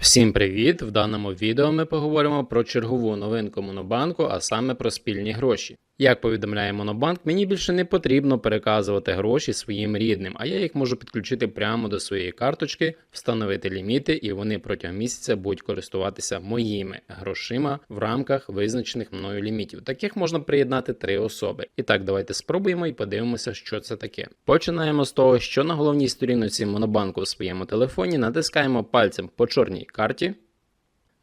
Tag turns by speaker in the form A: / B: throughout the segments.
A: Всім привіт! В даному відео ми поговоримо про чергову новинку Монобанку, а саме про спільні гроші. Як повідомляє Монобанк, мені більше не потрібно переказувати гроші своїм рідним, а я їх можу підключити прямо до своєї карточки, встановити ліміти, і вони протягом місяця будуть користуватися моїми грошима в рамках визначених мною лімітів. Таких можна приєднати три особи. І так, давайте спробуємо і подивимося, що це таке. Починаємо з того, що на головній сторінці Монобанку у своєму телефоні натискаємо пальцем по чорній карті.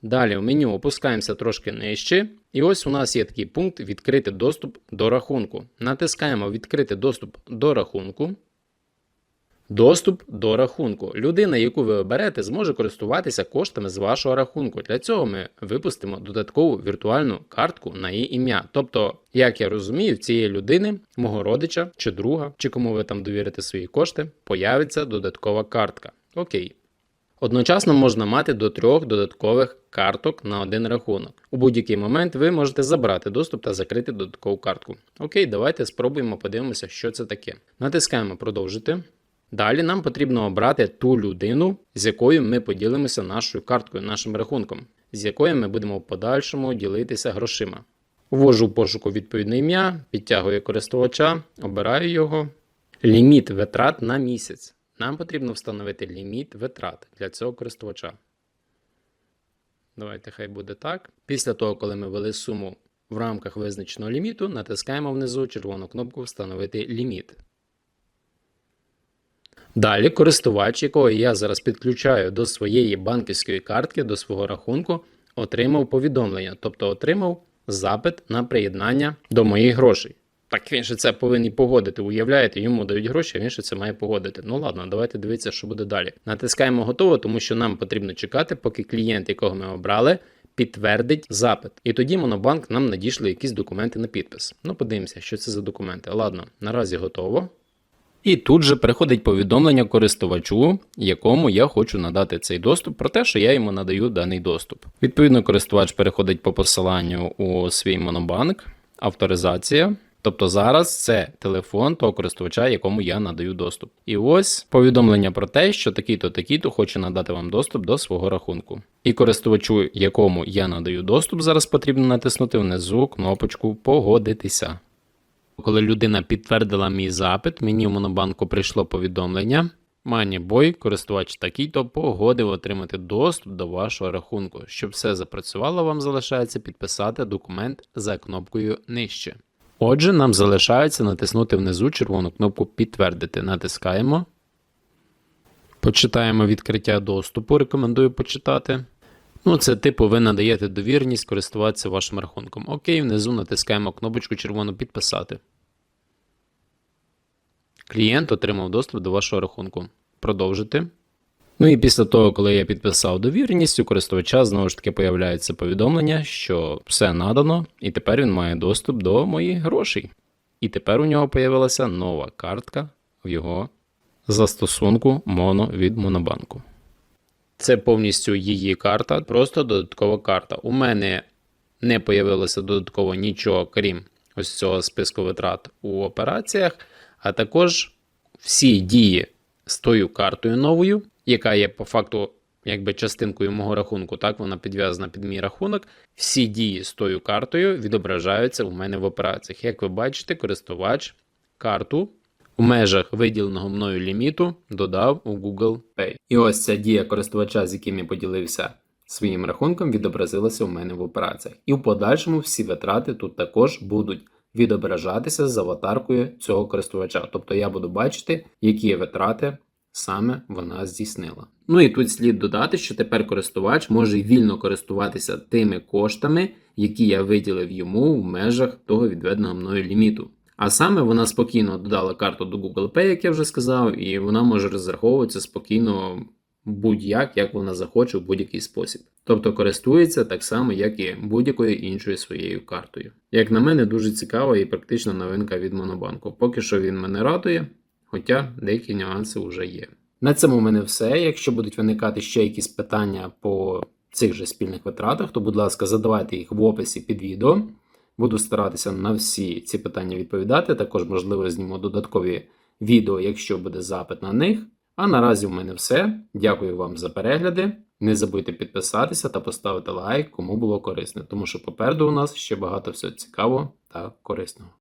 A: Далі в меню опускаємося трошки нижче, і ось у нас є такий пункт Відкрити доступ до рахунку. Натискаємо Відкрити доступ до рахунку. Доступ до рахунку. Людина, яку ви оберете, зможе користуватися коштами з вашого рахунку. Для цього ми випустимо додаткову віртуальну картку на її ім'я. Тобто, як я розумію, в цієї людини, мого родича чи друга, чи кому ви там довірите свої кошти, появиться додаткова картка. Окей. Одночасно можна мати до трьох додаткових карток на один рахунок. У будь-який момент ви можете забрати доступ та закрити додаткову картку. Окей, давайте спробуємо подивимося, що це таке. Натискаємо продовжити. Далі нам потрібно обрати ту людину, з якою ми поділимося нашою карткою, нашим рахунком, з якою ми будемо в подальшому ділитися грошима. Ввожу в пошуку відповідне ім'я, підтягую користувача, обираю його. Ліміт витрат на місяць. Нам потрібно встановити ліміт витрат для цього користувача. Давайте хай буде так. Після того, коли ми ввели суму в рамках визначеного ліміту, натискаємо внизу червону кнопку Встановити ліміт. Далі користувач, якого я зараз підключаю до своєї банківської картки, до свого рахунку, отримав повідомлення, тобто отримав запит на приєднання до моїх грошей. Так він же це повинен погодити. Уявляєте, йому дають гроші, а він ще це має погодити. Ну ладно, давайте дивитися, що буде далі. Натискаємо готово, тому що нам потрібно чекати, поки клієнт, якого ми обрали, підтвердить запит. І тоді Монобанк нам надійшли якісь документи на підпис. Ну, подивимося, що це за документи. Ладно, наразі готово. І тут же приходить повідомлення користувачу, якому я хочу надати цей доступ, про те, що я йому надаю даний доступ. Відповідно, користувач переходить по посиланню у свій монобанк, авторизація. Тобто зараз це телефон того користувача, якому я надаю доступ. І ось повідомлення про те, що такий-то такий-то хоче надати вам доступ до свого рахунку. І користувачу, якому я надаю доступ, зараз потрібно натиснути внизу кнопочку Погодитися. Коли людина підтвердила мій запит, мені в монобанку прийшло повідомлення. Манібой, користувач такий-то погодив отримати доступ до вашого рахунку. Щоб все запрацювало, вам залишається підписати документ за кнопкою нижче. Отже, нам залишається натиснути внизу червону кнопку Підтвердити. Натискаємо. Почитаємо відкриття доступу. Рекомендую почитати. Ну, це типу, ви надаєте довірність користуватися вашим рахунком. Окей, внизу натискаємо кнопочку червону Підписати. Клієнт отримав доступ до вашого рахунку. Продовжити. Ну і після того, коли я підписав довіреність, у користувача знову ж таки появляється повідомлення, що все надано, і тепер він має доступ до моїх грошей. І тепер у нього появилася нова картка в його застосунку Моно від Монобанку. Це повністю її карта, просто додаткова карта. У мене не появилося додатково нічого, крім ось цього списку витрат у операціях, а також всі дії з тою картою новою, яка є по факту якби частинкою мого рахунку, так вона підв'язана під мій рахунок. Всі дії з тою картою відображаються у мене в операціях. Як ви бачите, користувач карту у межах виділеного мною ліміту додав у Google Pay. І ось ця дія користувача, з яким я поділився своїм рахунком, відобразилася у мене в операціях. І в подальшому всі витрати тут також будуть відображатися з аватаркою цього користувача. Тобто я буду бачити, які витрати саме вона здійснила. Ну і тут слід додати, що тепер користувач може вільно користуватися тими коштами, які я виділив йому в межах того відведеного мною ліміту. А саме вона спокійно додала карту до Google Pay, як я вже сказав, і вона може розраховуватися спокійно будь-як, як вона захоче в будь-який спосіб. Тобто користується так само, як і будь-якою іншою своєю картою. Як на мене, дуже цікава і практична новинка від Монобанку. Поки що він мене радує, хоча деякі нюанси вже є. На цьому в мене все. Якщо будуть виникати ще якісь питання по цих же спільних витратах, то, будь ласка, задавайте їх в описі під відео. Буду старатися на всі ці питання відповідати. Також, можливо, зніму додаткові відео, якщо буде запит на них. А наразі в мене все. Дякую вам за перегляди. Не забудьте підписатися та поставити лайк, кому було корисно, тому що попереду у нас ще багато всього цікавого та корисного.